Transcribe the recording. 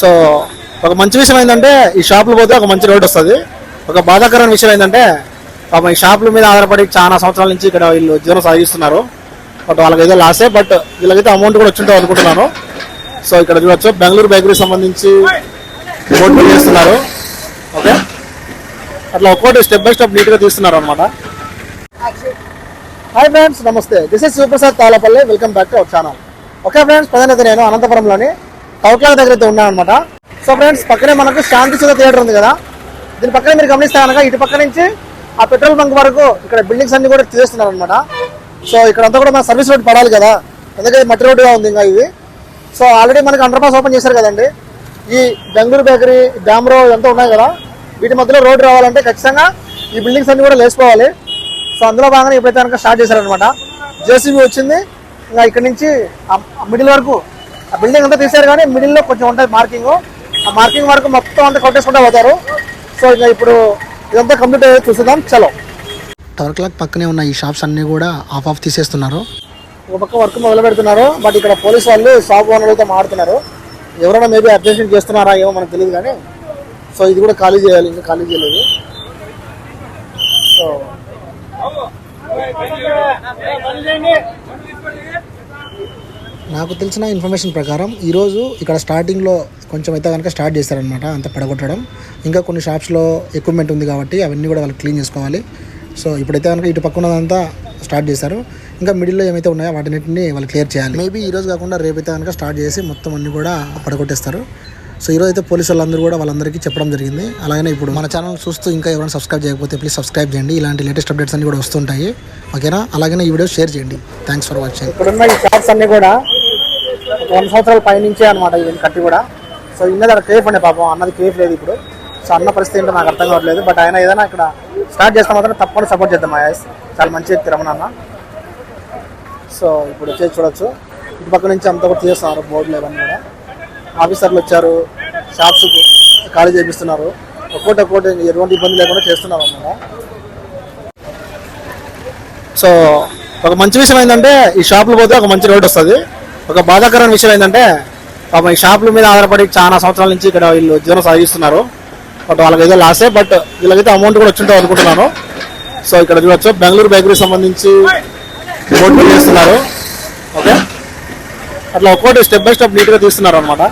So ఒక మంచి విషయం ఏంటంటే ఈ షాపులు పోతే ఒక మంచి రోడ్ వస్తుంది. ఒక బాధాకరమైన విషయం ఏంటంటే పాపం ఈ షాపుల మీద ఆధారపడి చాలా సంవత్సరాల నుంచి ఇక్కడ వీళ్ళు జీవనం సాగిస్తున్నారు. బట్ వాళ్ళకి ఏదో లాసే బట్ వీళ్ళకైతే అమౌంట్ కూడా వచ్చింటాం అనుకుంటున్నాను. సో ఇక్కడ చూడొచ్చు. బెంగళూరు బేకరీ సంబంధించి బోర్డు చేస్తున్నారు. ఓకే? అట్లా ఒక్కోటి స్టెప్ బై స్టెప్ నీట్గా తీస్తున్నారు అనమాట హాయ్ ఫ్రెండ్స్ నమస్తే. This is Shivaprasad Talapalli welcome back to our channel okay friends ప్రధానత నేను అనంతపురంలోని కౌట్ల దగ్గర అయితే ఉన్నాను సో ఫ్రెండ్స్ పక్కనే మనకు శాంతి సుధ థియేటర్ ఉంది కదా. దీని పక్కనే మీరు గమనిస్తే కనుక ఇటు పక్క నుంచి ఆ పెట్రోల్ బంక్ వరకు ఇక్కడ బిల్డింగ్స్ అన్ని కూడా తీసేస్తున్నారు అనమాట సో ఇక్కడ అంతా కూడా మన సర్వీస్ రోడ్ పడాలి కదా. ఎందుకంటే మట్టి రోడ్డుగా ఉంది ఇంకా ఇది. సో ఆల్రెడీ మనకి అండర్ పాస్ ఓపెన్ చేశారు కదండి. ఈ బెంగళూరు బేకరీ డ్యామ్ రోడ్ ఇదంతా ఉన్నాయి కదా. వీటి మధ్యలో రోడ్ రావాలంటే ఖచ్చితంగా ఈ బిల్డింగ్స్ అన్ని కూడా లేచిపోవాలి. సో అందులో భాగంగా ఇప్పుడైతే కనుక స్టార్ట్ చేశారనమాట జేసీబీ వచ్చింది. ఇంకా ఇక్కడ నుంచి మిడిల్ వరకు ఆ బిల్డింగ్ అంతా తీశారు కానీ మిడిల్లో కొంచెం ఉంటుంది మార్కింగ్ ఆ మార్కింగ్ వరకు మొత్తం అంతా కొట్టేసుకుంటూ పోతారు సో ఇంకా ఇప్పుడు ఇదంతా కంప్లీట్ అయ్యేది చూసుదాం చలో టవర్ క్లాక్ పక్కనే ఉన్న ఈ షాప్స్ అన్ని కూడా ఆఫ్ ఆఫ్ తీసేస్తున్నారు ఒక పక్క వర్క్ మొదలు పెడుతున్నారు బట్ ఇక్కడ పోలీస్ వాళ్ళు షాప్ ఓనర్లతో మాడుతున్నారు ఎవరైనా మేబీ అబ్జెక్షన్ చేస్తున్నారా ఏమో మనకు తెలియదు కానీ సో ఇది కూడా ఖాళీ చేయాలి ఇంకా ఖాళీ చేయలేదు సో నాకు తెలిసిన ఇన్ఫర్మేషన్ ప్రకారం ఈరోజు ఇక్కడ స్టార్టింగ్లో కొంచెం అయితే కనుక స్టార్ట్ చేస్తారనమాట అంత పడగొట్టడం. ఇంకా కొన్ని షాప్స్లో ఎక్విప్మెంట్ ఉంది కాబట్టి అవన్నీ కూడా వాళ్ళు క్లీన్ చేసుకోవాలి. సో ఇప్పుడైతే కనుక ఇటు పక్కన ఉన్నదంతా స్టార్ట్ చేశారు. ఇంకా మిడిల్లో ఏమైతే ఉన్నాయో వాటిని వాళ్ళు క్లియర్ చేయాలి. మేబీ ఈరోజు కాకుండా రేపైతే కనుక స్టార్ట్ చేసి మొత్తం అన్ని కూడా పడగొట్టేస్తారు. సో ఈరోజు అయితే పోలీసు వాళ్ళందరూ కూడా వాళ్ళందరికీ చెప్పడం జరిగింది. అలాగే ఇప్పుడు మన ఛానల్ చూస్తూ ఇంకా ఎవరైనా సబ్స్క్రైబ్ చేయకపోతే ప్లీజ్ సబ్స్క్రైబ్ చేయండి. ఇలాంటి లేటెస్ట్ అప్డేట్స్ అన్ని కూడా వస్తుంటాయి. ఓకేనా అలాగే ఈ వీడియో షేర్ చేయండి. థ్యాంక్స్ ఫర్ వాచింగ్ ఇప్పుడున్న ఈ షాప్స్ అన్ని కూడా రెండు సంవత్సరాల పైనుంచే అనమాట ఇవన్నీ కట్టి కూడా. సో ఇన్నది అక్కడ కేఫ్ ఉండే పాపం అన్నది కేఫ్ లేదు ఇప్పుడు. సో అన్న పరిస్థితి ఏంటో నాకు అర్థం కావట్లేదు. బట్ ఆయన ఏదైనా ఇక్కడ స్టార్ట్ చేస్తే మాత్రం తప్పకుండా సపోర్ట్ చేద్దాం మా చాలా మంచి వ్యక్తి రమణ అన్న. సో ఇప్పుడు వచ్చేసి చూడొచ్చు. ఇటు పక్క నుంచి అంతా కూడా తీస్తున్నారు బోర్డులు ఇవన్నీ కూడా. ఆఫీసర్లు వచ్చారు షాప్స్ ఖాళీ చేపిస్తున్నారు. ఒక్కోటి ఒక్కోటి ఎటువంటి ఇబ్బంది లేకుండా చేస్తున్నారు అన్నమాట. సో ఒక మంచి విషయం ఏంటంటే ఈ షాపులు పోతే ఒక మంచి రోడ్ వస్తుంది. ఒక బాధాకరమైన విషయం ఏంటంటే పాపం ఈ షాపుల మీద ఆధారపడి చాలా సంవత్సరాల నుంచి ఇక్కడ వీళ్ళు జీవనం సాగిస్తున్నారు. బట్ వాళ్ళకి ఏదో లాసే బట్ వీళ్ళకైతే అమౌంట్ కూడా వచ్చింటాం అనుకుంటున్నాను. సో ఇక్కడ చూడొచ్చు బెంగళూరు బేకరీ సంబంధించి బోర్డు చేస్తున్నారు. ఓకే అట్లా ఒక్కోటి స్టెప్ బై స్టెప్ నీట్గా తీస్తున్నారు అనమాట